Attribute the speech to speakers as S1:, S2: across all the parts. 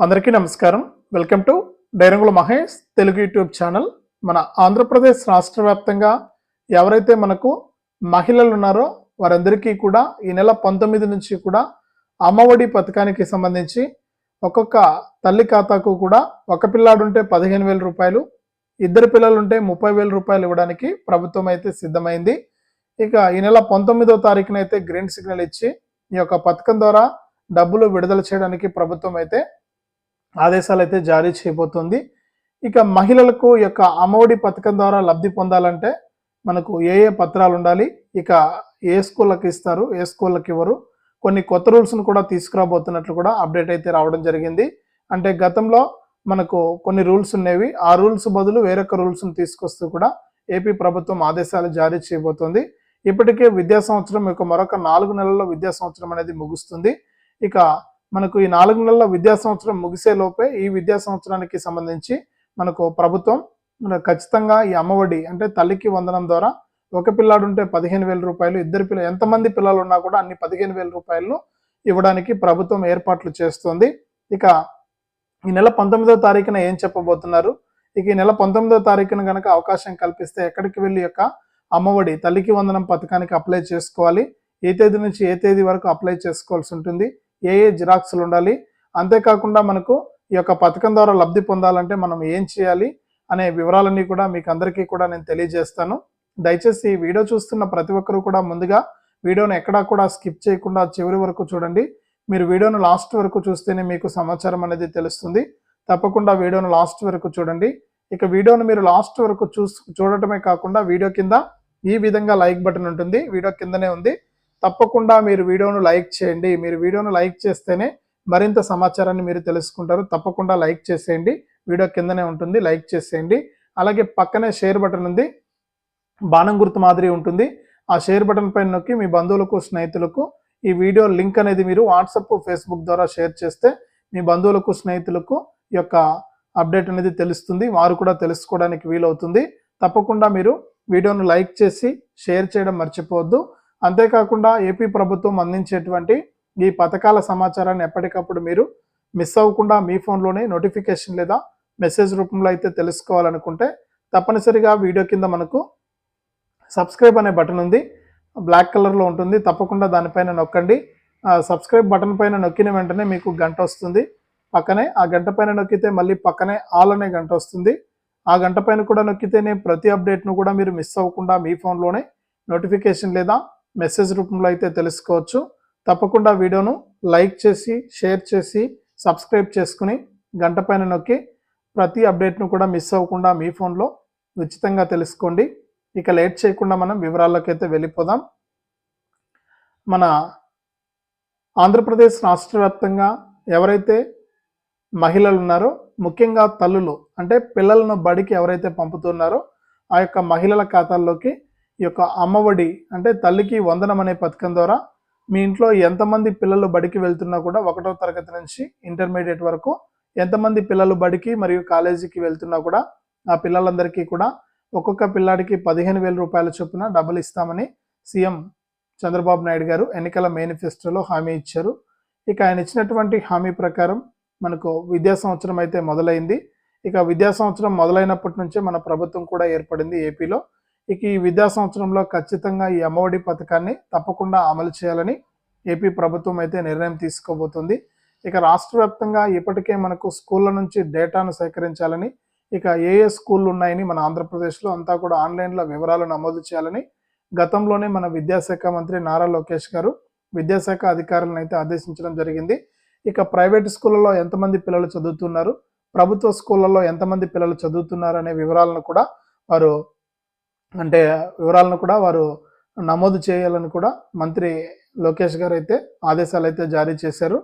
S1: అందరికీ నమస్కారం. Welcome to డైరంగుల మహేష్ తెలుగు యూట్యూబ్ ఛానల్. మన ఆంధ్రప్రదేశ్ రాష్ట్ర వ్యాప్తంగా ఎవరైతే మనకు మహిళలు ఉన్నారో వారందరికీ కూడా ఈ నెల పంతొమ్మిది నుంచి కూడా అమ్మఒడి పథకానికి సంబంధించి ఒక్కొక్క తల్లి ఖాతాకు కూడా ఒక పిల్లాడుంటే పదిహేను వేల రూపాయలు ఇద్దరు పిల్లలుంటే ముప్పై వేల రూపాయలు ఇవ్వడానికి ప్రభుత్వం అయితే సిద్ధమైంది. ఇక ఈ నెల పంతొమ్మిదో తారీఖునైతే గ్రీన్ సిగ్నల్ ఇచ్చి ఈ యొక్క పథకం ద్వారా డబ్బులు విడుదల చేయడానికి ప్రభుత్వం అయితే ఆదేశాలు అయితే జారీ చేయబోతోంది. ఇక మహిళలకు యొక్క అమ్మఒడి పథకం ద్వారా లబ్ధి పొందాలంటే మనకు ఏ ఏ పత్రాలు ఉండాలి? ఇక ఏ స్కూళ్ళకి ఇస్తారు? ఏ స్కూళ్ళకి ఇవ్వరు? కొన్ని కొత్త రూల్స్ను కూడా తీసుకురాబోతున్నట్లు కూడా అప్డేట్ అయితే రావడం జరిగింది. అంటే గతంలో మనకు కొన్ని రూల్స్ ఉండేవి. ఆ రూల్స్ బదులు వేరొక రూల్స్ను తీసుకొస్తూ కూడా ఏపీ ప్రభుత్వం ఆదేశాలు జారీ చేయబోతోంది. ఇప్పటికే విద్యా సంవత్సరం యొక్క మరొక నాలుగు నెలల్లో విద్యా సంవత్సరం అనేది ముగుస్తుంది. ఇక మనకు ఈ నాలుగు నెలల విద్యా సంవత్సరం ముగిసే లోపే ఈ విద్యా సంవత్సరానికి సంబంధించి మనకు ప్రభుత్వం మన ఖచ్చితంగా ఈ అమ్మఒడి అంటే తల్లికి వందనం ద్వారా ఒక పిల్లాడు ఉంటే పదిహేను వేల రూపాయలు ఇద్దరు పిల్లలు ఎంతమంది పిల్లలు ఉన్నా కూడా అన్ని పదిహేను వేల రూపాయలను ఇవ్వడానికి ప్రభుత్వం ఏర్పాట్లు చేస్తుంది. ఇక ఈ నెల పంతొమ్మిదో తారీఖున ఏం చెప్పబోతున్నారు? ఇక ఈ నెల పంతొమ్మిదో తారీఖున కనుక అవకాశం కల్పిస్తే ఎక్కడికి వెళ్ళి యొక్క అమ్మఒడి తల్లికి వందనం పథకానికి అప్లై చేసుకోవాలి. ఏ తేదీ నుంచి ఏ తేదీ వరకు అప్లై చేసుకోవాల్సి ఉంటుంది? ఏ ఏ జిరాక్స్లు ఉండాలి? అంతేకాకుండా మనకు ఈ యొక్క పథకం ద్వారా లబ్ధి పొందాలంటే మనం ఏం చేయాలి? అనే వివరాలన్నీ కూడా మీకు అందరికీ కూడా నేను తెలియజేస్తాను. దయచేసి ఈ వీడియో చూస్తున్న ప్రతి ఒక్కరూ కూడా ముందుగా వీడియోను ఎక్కడా కూడా స్కిప్ చేయకుండా చివరి వరకు చూడండి. మీరు వీడియోను లాస్ట్ వరకు చూస్తేనే మీకు సమాచారం అనేది తెలుస్తుంది. తప్పకుండా వీడియోను లాస్ట్ వరకు చూడండి. ఇక వీడియోను మీరు లాస్ట్ వరకు చూ చూడటమే కాకుండా వీడియో కింద ఈ విధంగా లైక్ బటన్ ఉంటుంది. వీడియో కిందనే ఉంది. తప్పకుండా మీరు వీడియోను లైక్ చేయండి. మీరు వీడియోను లైక్ చేస్తేనే మరింత సమాచారాన్ని మీరు తెలుసుకుంటారు. తప్పకుండా లైక్ చేసేయండి. వీడియో కిందనే ఉంటుంది. లైక్ చేసేయండి. అలాగే పక్కనే షేర్ బటన్ ఉంది. బాణం గుర్తు మాదిరి ఉంటుంది. ఆ షేర్ బటన్ పైన నొక్కి మీ బంధువులకు స్నేహితులకు ఈ వీడియో లింక్ అనేది మీరు వాట్సప్ ఫేస్బుక్ ద్వారా షేర్ చేస్తే మీ బంధువులకు స్నేహితులకు ఈ యొక్క అప్డేట్ అనేది తెలుస్తుంది. వారు కూడా తెలుసుకోవడానికి వీలవుతుంది. తప్పకుండా మీరు వీడియోను లైక్ చేసి షేర్ చేయడం మర్చిపోవద్దు. అంతేకాకుండా ఏపీ ప్రభుత్వం అందించేటువంటి ఈ పథకాల సమాచారాన్ని ఎప్పటికప్పుడు మీరు మిస్ అవ్వకుండా మీ ఫోన్లోనే నోటిఫికేషన్ లేదా మెసేజ్ రూపంలో అయితే తెలుసుకోవాలనుకుంటే తప్పనిసరిగా వీడియో కింద మనకు సబ్స్క్రైబ్ అనే బటన్ ఉంది. బ్లాక్ కలర్లో ఉంటుంది. తప్పకుండా దానిపైన నొక్కండి. ఆ సబ్స్క్రైబ్ బటన్ పైన నొక్కిన వెంటనే మీకు గంట వస్తుంది. పక్కనే ఆ గంట పైన నొక్కితే మళ్ళీ పక్కనే ఆల్ అనే గంట వస్తుంది. ఆ గంట పైన కూడా నొక్కితేనే ప్రతి అప్డేట్ను కూడా మీరు మిస్ అవ్వకుండా మీ ఫోన్లోనే నోటిఫికేషన్ లేదా మెసేజ్ రూపంలో అయితే తెలుసుకోవచ్చు. తప్పకుండా వీడియోను లైక్ చేసి షేర్ చేసి సబ్స్క్రైబ్ చేసుకుని గంట పైన నొక్కి ప్రతి అప్డేట్ను కూడా మిస్ అవ్వకుండా మీ ఫోన్లో ఉచితంగా తెలుసుకోండి. ఇక లేట్ చేయకుండా మనం వివరాల్లోకి అయితే వెళ్ళిపోదాం. మన ఆంధ్రప్రదేశ్ రాష్ట్ర వ్యాప్తంగా ఎవరైతే మహిళలు ఉన్నారో ముఖ్యంగా తల్లులు అంటే పిల్లలను బడికి ఎవరైతే పంపుతున్నారో ఆ యొక్క మహిళల ఖాతాల్లోకి ఈ యొక్క అమ్మఒడి అంటే తల్లికి వందనం అనే పథకం ద్వారా మీ ఇంట్లో ఎంతమంది పిల్లలు బడికి వెళ్తున్నా కూడా ఒకటో తరగతి నుంచి ఇంటర్మీడియట్ వరకు ఎంతమంది పిల్లలు బడికి మరియు కాలేజీకి వెళ్తున్నా కూడా ఆ పిల్లలందరికీ కూడా ఒక్కొక్క పిల్లాడికి పదిహేను వేల రూపాయల చొప్పున డబ్బులు ఇస్తామని సీఎం చంద్రబాబు నాయుడు గారు ఎన్నికల మేనిఫెస్టోలో హామీ ఇచ్చారు. ఇక ఆయన ఇచ్చినటువంటి హామీ ప్రకారం మనకు విద్యా సంవత్సరం అయితే మొదలైంది. ఇక విద్యా సంవత్సరం మొదలైనప్పటి నుంచే మన ప్రభుత్వం కూడా ఏర్పడింది ఏపీలో. ఇక ఈ విద్యా సంవత్సరంలో ఖచ్చితంగా ఈ అమ్మఒడి పథకాన్ని తప్పకుండా అమలు చేయాలని ఏపీ ప్రభుత్వం అయితే నిర్ణయం తీసుకోబోతుంది. ఇక రాష్ట్ర వ్యాప్తంగా ఇప్పటికే మనకు స్కూళ్ళ నుంచి డేటాను సేకరించాలని ఇక ఏ ఏ స్కూళ్ళు ఉన్నాయని మన ఆంధ్రప్రదేశ్లో అంతా కూడా ఆన్లైన్లో వివరాలు నమోదు చేయాలని గతంలోనే మన విద్యాశాఖ మంత్రి నారా లోకేష్ గారు విద్యాశాఖ అధికారులను అయితే ఆదేశించడం జరిగింది. ఇక ప్రైవేట్ స్కూళ్ళలో ఎంతమంది పిల్లలు చదువుతున్నారు? ప్రభుత్వ స్కూళ్ళలో ఎంతమంది పిల్లలు చదువుతున్నారు అనే వివరాలను కూడా వారు అంటే వివరాలను కూడా వారు నమోదు చేయాలని కూడా మంత్రి లోకేష్ గారు అయితే ఆదేశాలు అయితే జారీ చేశారు.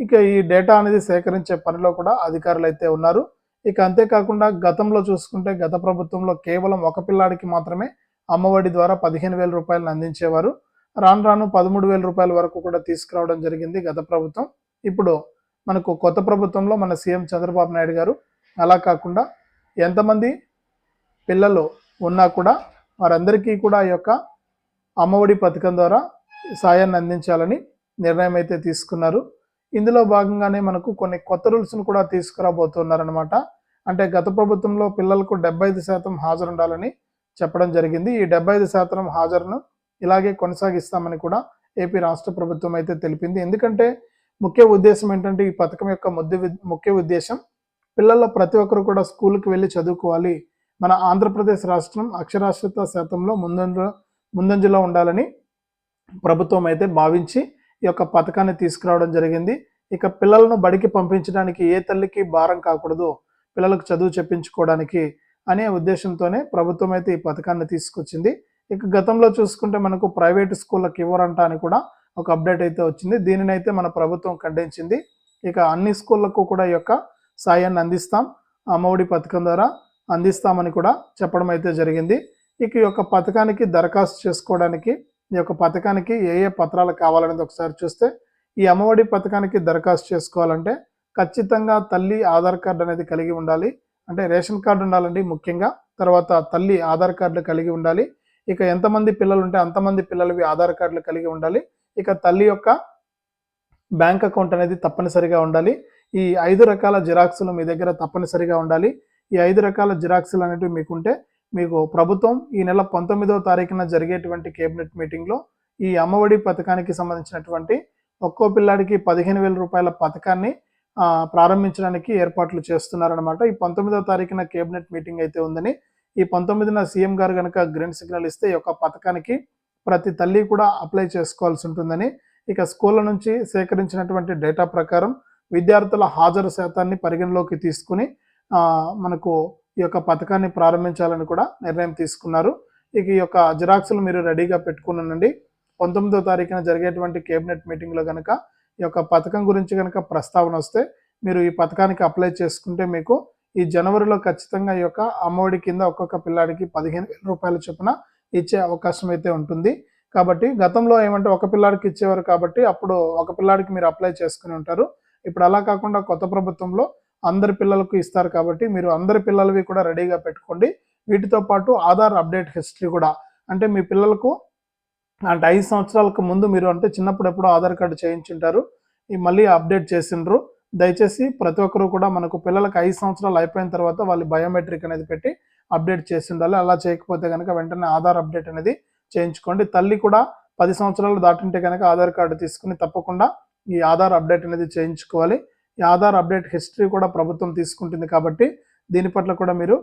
S1: ఇక ఈ డేటా అనేది సేకరించే పనిలో కూడా అధికారులు అయితే ఉన్నారు. ఇక అంతేకాకుండా గతంలో చూసుకుంటే గత ప్రభుత్వంలో కేవలం ఒక పిల్లాడికి మాత్రమే అమ్మఒడి ద్వారా పదిహేను వేల రూపాయలను అందించేవారు. రాను రాను పదమూడు వేల రూపాయల వరకు కూడా తీసుకురావడం జరిగింది గత ప్రభుత్వం. ఇప్పుడు మనకు కొత్త ప్రభుత్వంలో మన సీఎం చంద్రబాబు నాయుడు గారు అలా కాకుండా ఎంతమంది పిల్లలు ఉన్నా కూడా వారందరికీ కూడా ఈ యొక్క అమ్మఒడి పథకం ద్వారా సాయాన్ని అందించాలని నిర్ణయం అయితే తీసుకున్నారు. ఇందులో భాగంగానే మనకు కొన్ని కొత్త రూల్స్ను కూడా తీసుకురాబోతున్నారనమాట అంటే గత ప్రభుత్వంలో పిల్లలకు డెబ్బై ఐదు శాతం హాజరు ఉండాలని చెప్పడం జరిగింది. ఈ డెబ్బై ఐదు శాతం హాజరును ఇలాగే కొనసాగిస్తామని కూడా ఏపీ రాష్ట్ర ప్రభుత్వం అయితే తెలిపింది. ఎందుకంటే ముఖ్య ఉద్దేశం ఏంటంటే ఈ పథకం యొక్క ముద్ద ముఖ్య ఉద్దేశం పిల్లల్లో ప్రతి ఒక్కరు కూడా స్కూల్కి వెళ్ళి చదువుకోవాలి. మన ఆంధ్రప్రదేశ్ రాష్ట్రం అక్షరాస్యత శాతంలో ముందంజ ముందంజలో ఉండాలని ప్రభుత్వం అయితే భావించి ఈ యొక్క పథకాన్ని తీసుకురావడం జరిగింది. ఇక పిల్లలను బడికి పంపించడానికి ఏ తల్లికి భారం కాకూడదు పిల్లలకు చదువు చెప్పించుకోవడానికి అనే ఉద్దేశంతోనే ప్రభుత్వం అయితే ఈ పథకాన్ని తీసుకొచ్చింది. ఇక గతంలో చూసుకుంటే మనకు ప్రైవేట్ స్కూళ్ళకి ఇవ్వరంట అని కూడా ఒక అప్డేట్ అయితే వచ్చింది. దీనిని అయితే మన ప్రభుత్వం ఖండించింది. ఇక అన్ని స్కూళ్ళకు కూడా ఈ యొక్క సాయాన్ని అందిస్తాం. అమ్మఒడి పథకం ద్వారా అందిస్తామని కూడా చెప్పడం అయితే జరిగింది. ఇక ఈ యొక్క పథకానికి దరఖాస్తు చేసుకోవడానికి ఈ యొక్క పథకానికి ఏ ఏ పత్రాలు కావాలనేది ఒకసారి చూస్తే ఈ అమ్మఒడి పథకానికి దరఖాస్తు చేసుకోవాలంటే ఖచ్చితంగా తల్లి ఆధార్ కార్డు అనేది కలిగి ఉండాలి. అంటే రేషన్ కార్డు ఉండాలండి ముఖ్యంగా తర్వాత తల్లి ఆధార్ కార్డులు కలిగి ఉండాలి. ఇక ఎంతమంది పిల్లలు ఉంటే అంతమంది పిల్లలవి ఆధార్ కార్డులు కలిగి ఉండాలి. ఇక తల్లి యొక్క బ్యాంక్ అకౌంట్ అనేది తప్పనిసరిగా ఉండాలి. ఈ ఐదు రకాల జిరాక్సులు మీ దగ్గర తప్పనిసరిగా ఉండాలి. ఈ ఐదు రకాల జిరాక్సులు అనేవి మీకుంటే మీకు ప్రభుత్వం ఈ నెల పంతొమ్మిదవ తారీఖున జరిగేటువంటి కేబినెట్ మీటింగ్లో ఈ అమ్మఒడి పథకానికి సంబంధించినటువంటి ఒక్కో పిల్లాడికి పదిహేను వేల రూపాయల పథకాన్ని ప్రారంభించడానికి ఏర్పాట్లు చేస్తున్నారనమాట ఈ పంతొమ్మిదవ తారీఖున కేబినెట్ మీటింగ్ అయితే ఉందని ఈ పంతొమ్మిదిన సీఎం గారు కనుక గ్రీన్ సిగ్నల్ ఇస్తే ఈ యొక్క పథకానికి ప్రతి తల్లి కూడా అప్లై చేసుకోవాల్సి ఉంటుందని ఇక స్కూళ్ళ నుంచి సేకరించినటువంటి డేటా ప్రకారం విద్యార్థుల హాజరు శాతాన్ని పరిగణలోకి తీసుకుని మనకు ఈ యొక్క పథకాన్ని ప్రారంభించాలని కూడా నిర్ణయం తీసుకున్నారు. ఇక ఈ యొక్క జిరాక్స్లు మీరు రెడీగా పెట్టుకున్నానండి పంతొమ్మిదో తారీఖున జరిగేటువంటి కేబినెట్ మీటింగ్లో కనుక ఈ యొక్క పథకం గురించి కనుక ప్రస్తావన వస్తే మీరు ఈ పథకానికి అప్లై చేసుకుంటే మీకు ఈ జనవరిలో ఖచ్చితంగా ఈ యొక్క అమ్మఒడి కింద ఒక్కొక్క పిల్లాడికి పదిహేను వేల రూపాయల చొప్పున ఇచ్చే అవకాశం అయితే ఉంటుంది. కాబట్టి గతంలో ఏమంటే ఒక పిల్లాడికి ఇచ్చేవారు కాబట్టి అప్పుడు ఒక పిల్లాడికి మీరు అప్లై చేసుకుని ఉంటారు. ఇప్పుడు అలా కాకుండా కొత్త ప్రభుత్వంలో అందరి పిల్లలకు ఇస్తారు కాబట్టి మీరు అందరి పిల్లలవి కూడా రెడీగా పెట్టుకోండి. వీటితో పాటు ఆధార్ అప్డేట్ హిస్టరీ కూడా. అంటే మీ పిల్లలకు అంటే ఐదు సంవత్సరాలకు ముందు మీరు అంటే చిన్నప్పుడు ఎప్పుడో ఆధార్ కార్డు చేయించుంటారు. మళ్ళీ అప్డేట్ చేసిండ్రు. దయచేసి ప్రతి ఒక్కరు కూడా మనకు పిల్లలకు ఐదు సంవత్సరాలు అయిపోయిన తర్వాత వాళ్ళు బయోమెట్రిక్ అనేది పెట్టి అప్డేట్ చేసి ఉండాలి అలా చేయకపోతే కనుక వెంటనే ఆధార్ అప్డేట్ అనేది చేయించుకోండి. తల్లి కూడా పది సంవత్సరాలు దాటింటే కనుక ఆధార్ కార్డు తీసుకుని తప్పకుండా ఈ ఆధార్ అప్డేట్ అనేది చేయించుకోవాలి. ఈ ఆధార్ అప్డేట్ హిస్టరీ కూడా ప్రభుత్వం తీసుకుంటుంది కాబట్టి దీని పట్ల కూడా మీరు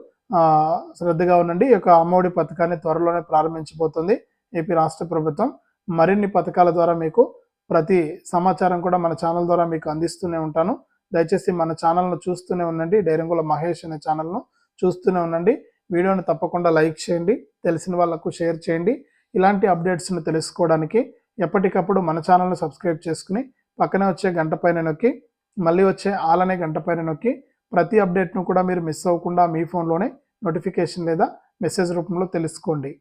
S1: శ్రద్ధగా ఉండండి. ఈ యొక్క అమ్మఒడి పథకాన్ని త్వరలోనే ప్రారంభించబోతుంది ఏపీ రాష్ట్ర ప్రభుత్వం. మరిన్ని పథకాల ద్వారా మీకు ప్రతి సమాచారం కూడా మన ఛానల్ ద్వారా మీకు అందిస్తూనే ఉంటాను. దయచేసి మన ఛానల్ను చూస్తూనే ఉండండి. డైరంగుల మహేష్ అనే ఛానల్ను చూస్తూనే ఉండండి. వీడియోని తప్పకుండా లైక్ చేయండి. తెలిసిన వాళ్ళకు షేర్ చేయండి. ఇలాంటి అప్డేట్స్ను తెలుసుకోవడానికి ఎప్పటికప్పుడు మన ఛానల్ను సబ్స్క్రైబ్ చేసుకుని పక్కనే వచ్చే గంట పైన నొక్కి మళ్ళీ వచ్చే ఆలనే గంట పైన నొక్కి ప్రతి అప్డేట్ను కూడా మీరు మిస్ అవ్వకుండా మీ ఫోన్లోనే నోటిఫికేషన్ లేదా మెసేజ్ రూపంలో తెలుసుకోండి.